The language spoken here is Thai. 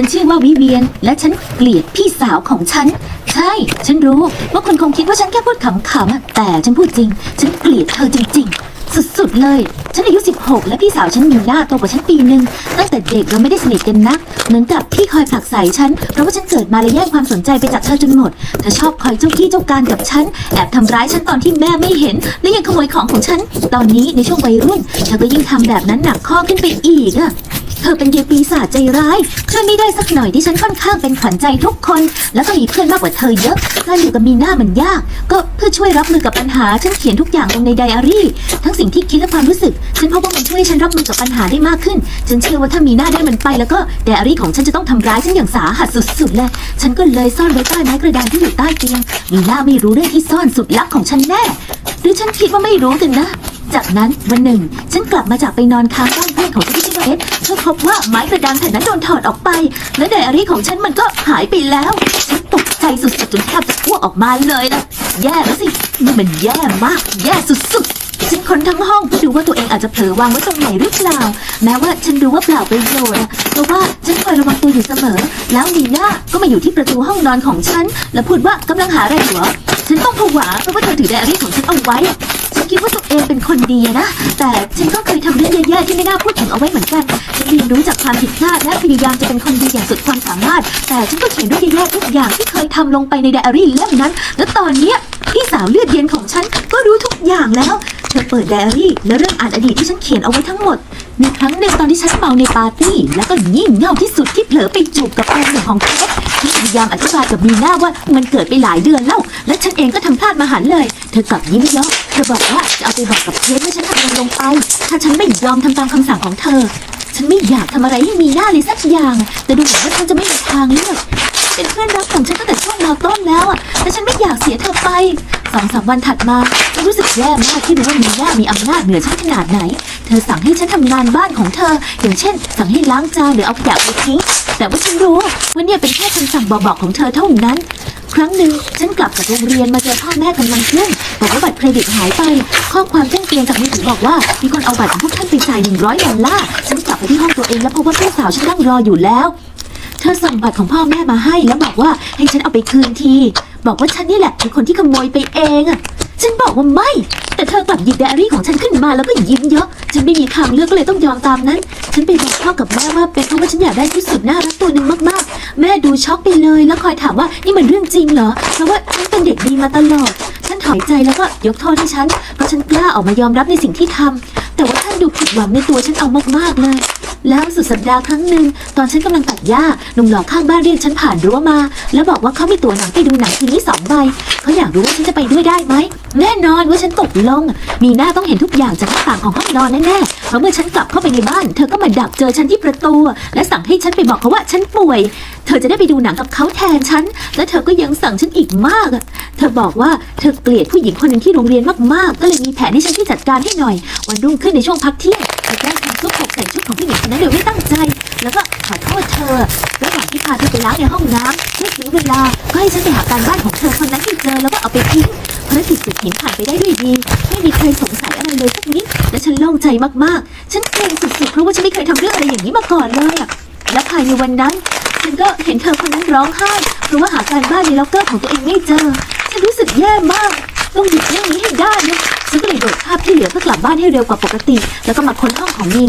ฉันชื่อว่าวิเวียน และฉันเกลียดพี่สาวของฉัน ใช่ ฉันรู้ว่าคุณคงคิดว่าฉันแค่พูดขำๆอะแต่ฉันพูดจริง ฉันเกลียดเธอจริง ๆ สุดๆเลย ฉันอายุ 16 และพี่สาวฉันมีหน้าโตกว่าฉันปีหนึ่งตั้งแต่เด็กเราไม่ได้สนิทกันนัก เหมือนกับพี่คอยผลักใส่ฉัน เพราะว่าฉันเกิดมาและแย่งความสนใจไปจากเธอจนหมด เธอชอบคอยเจ้ากี้เจ้าการกับฉัน แอบทำร้ายฉันตอนที่แม่ไม่เห็น และยังขโมยของของฉัน ตอนนี้ในช่วงวัยรุ่นเธอก็ยิ่งทำแบบนั้นหนักข้อขึ้นไปอีกอะ เธอเป็นเยายปีศาจใจร้ายช่วยไม่ได้สักหน่อยที่ฉันค่อนข้างเป็นขวัญใจทุกคน แล้วก็มีเพื่อนมากกว่าเธอเยอะการอยู่กับมีหน้ามันยาก ก็เพื่อช่วยรับมือกับปัญหาฉันเขียนทุกอย่างลงในไดอารี่ ทั้งสิ่งที่คิดและความรู้สึก ฉันพบว่ามันช่วยฉันรับมือกับปัญหาได้มากขึ้น ฉันเชื่อว่าถ้ามีหน้าได้มันไป แล้วก็ไดอารี่ของฉันจะต้องทำร้ายฉันอย่างสาหัสสุดๆเลยฉันก็เลยซ่อนไว้ใต้ไม้กระดานที่อยู่ใต้เตียงมีหน้าไม่รู้เรื่องที่ซ่อนสุดลับของฉันแน่หรือฉันคิดว่าไม่รู้กันนะ จากนั้นวันหนึ่ง ฉันกลับมาจากไปนอนค้างบ้านเพื่อนของฉันที่ชื่อว่าเอ็ดก็พบว่าไม้กระดานแผ่นนั้นโดนถอดออกไป และไดอารี่ของฉันมันก็หายไปแล้วฉันตกใจสุดๆจนแทบจะอ้วออกมาเลยล่ะแย่แล้วสินี่มันแย่มาก แย่สุดๆฉันค้นทั้งห้องเพื่อดูว่าตัวเองอาจจะเผลอวางไว้ตรงไหนหรือเปล่า แม้ว่าฉันรู้ว่าเปล่าประโยชน์อะเพราะว่าฉันคอยระวังตัวอยู่เสมอ แล้วนีน่าก็มาอยู่ที่ประตูห้องนอนของฉัน แล้วพูดว่ากำลังหาอะไรอยู่เหรอฉันต้องผวาเพราะว่าเธอถือไดอารี่ของฉันเอาไว้อะ คิดว่าตัวเองเป็นคนดีนะ แต่ฉันก็เคยทำเรื่องแย่ๆที่ไม่น่าพูดถึงเอาไว้เหมือนกัน ฉันเรียนรู้จากความผิดพลาดและพยายามจะเป็นคนดีอย่างสุดความสามารถ แต่ฉันก็เขียนเรื่องแย่ๆทุกอย่างที่เคยทำลงไปในไดอารี่เล่มนั้น และตอนเนี้ยพี่สาวเลือดเย็นของฉันก็รู้ทุกอย่างแล้ว เธอเปิดไดอารี่และเริ่มอ่านอดีตที่ฉันเขียนเอาไว้ทั้งหมด มีครั้งหนึ่งตอนที่ฉันเมาในปาร์ตี้ แล้วก็ยิ่งเง่าที่สุดที่เผลอไปจูบกับแฟนหนุ่มของเค้กฉันพยายามอธิบายกับมีน่าว่ามันเกิดไปหลายเดือนแล้ว และฉันเองก็ทำพลาดมาหันเลย เธอกลับยิ้มเยาะเธอบอกว่าจะเอาไปบอกกับเค้กว่าฉันทำอะไรลงไป ถ้าฉันไม่ยอมทำตามคำสั่งของเธอ ฉันไม่อยากทำอะไรให้มีหน้าเลยสักอย่าง แต่ดูเหมือนว่าฉันจะไม่มีทางเลือกเป็นเพื่อนรักของฉันตั้งแต่ช่วงมอต้นแล้วอะแต่ฉันไม่อยากเสียเธอไปสองสามวันถัดมา รู้สึกแย่มากที่รู้ว่ามีหน้ามีอำนาจเหนือฉันขนาดไหน เธอสั่งให้ฉันทำงานบ้านของเธอ อย่างเช่น สั่งให้ล้างจานหรือเอาขยะไปทิ้ง แต่ว่าฉันรู้ว่าเนี่ยเป็นแค่คำสั่งบอกๆของเธอเท่านั้น ครั้งหนึ่งฉันกลับจากโรงเรียนมาเจอพ่อแม่กำลังเคลื่อนบอกว่าบัตรเครดิตหายไป ข้อความแจ้งเตือนจากมือถือบอกว่า มีคนเอาบัตรของพวกท่านไปจ่ายหนึ่งร้อยดอลลาร์ฉันกลับไปที่ห้องตัวเองแล้วพบว่าพี่สาวฉันนั่งรออยู่แล้วเธอส่งบัตรของพ่อแม่มาให้แล้วบอกว่าให้ฉันเอาไปคืนที บอกว่าฉันนี่แหละคือคนที่ขโมยไปเองอะ บอกว่าไม่ แต่เธอกลับหยิบไดอารี่ของฉันขึ้นมาแล้วก็ยิ้มเยอะ ฉันไม่มีทางเลือกก็เลยต้องยอมตามนั้น ฉันไปบอกพ่อกับแม่ว่าเป็นเพราะว่าฉันอยากได้ที่สุดน่ารักตัวหนึ่งมากๆ แม่ดูช็อกไปเลย แล้วคอยถามว่านี่มันเรื่องจริงเหรอ เพราะว่าฉันเป็นเด็กดีมาตลอดฉันถอยใจแล้วก็ยกโทษให้ฉัน เพราะฉันกล้าออกมายอมรับในสิ่งที่ทำ แต่ว่าท่านดูผิดหวังในตัวฉันเอามากๆเลย แล้วสุดสัปดาห์ครั้งหนึ่งตอนฉันกำลังตัดหญ้าหนุ่มหล่อข้างบ้านเรียกฉันผ่านรั้วมา แล้วบอกว่าเขามีตั๋วหนังไปดูหนังคืนนี้สองใบเขาอยากรู้ว่าฉันจะไปด้วยได้ไหมแน่นอนว่าฉันตกลง มีหน้าต้องเห็นทุกอย่างจากหน้าต่างของห้องนอนแน่ๆเพราะเมื่อฉันกลับเข้าไปในบ้าน เธอก็มาดักเจอฉันที่ประตู และสั่งให้ฉันไปบอกเขาว่าฉันป่วย เธอจะได้ไปดูหนังกับเขาแทนฉัน และเธอก็ยังสั่งฉันอีกมากอะเธอบอกว่าเธอเกลียดผู้หญิงคนหนึ่งที่โรงเรียนมากๆ ก็เลยมีแผนให้ฉันช่จัดการให้หน่อย วันรุ่งขึ้นในช่วงพักเที่ยงเธอแกล้งทำซุปหกใส่ชุดของผู้หญิงคนนั้นโดยไม่ตั้งใจ แล้วก็ขอโทษเธอ ระหว่างที่พาเธอไปล้างในห้องน้ำเมื่อถึงเวลา ก็ให้ฉันไปหาการบ้านของเธอคนนั้นที่เจอแล้วก็เอาไปทิ้งภารกิจสืบเห็นผ่านไปได้ด้วยดี ไม่มีใครสงสัยอะไรเลยสักนิด และฉันโล่งใจมากๆ ฉันเกรงสุดๆ เพราะว่าฉันไม่เคยทำเรื่องอะไรอย่างนี้มาก่อนเลยอะและภายในวันนั้น ฉันก็เห็นเธอคนนั้นร้องไห้เพราะว่าหาการบ้านในล็อกเกอร์ของตัวเองไม่เจอ ฉันรู้สึกแย่มาก ต้องหยุดเรื่องนี้ให้ได้นะฉันก็เลยโดดคาบที่เหลือเพื่อกลับบ้านให้เร็วกว่าปกติ แล้วก็มาค้นห้องของมีนะ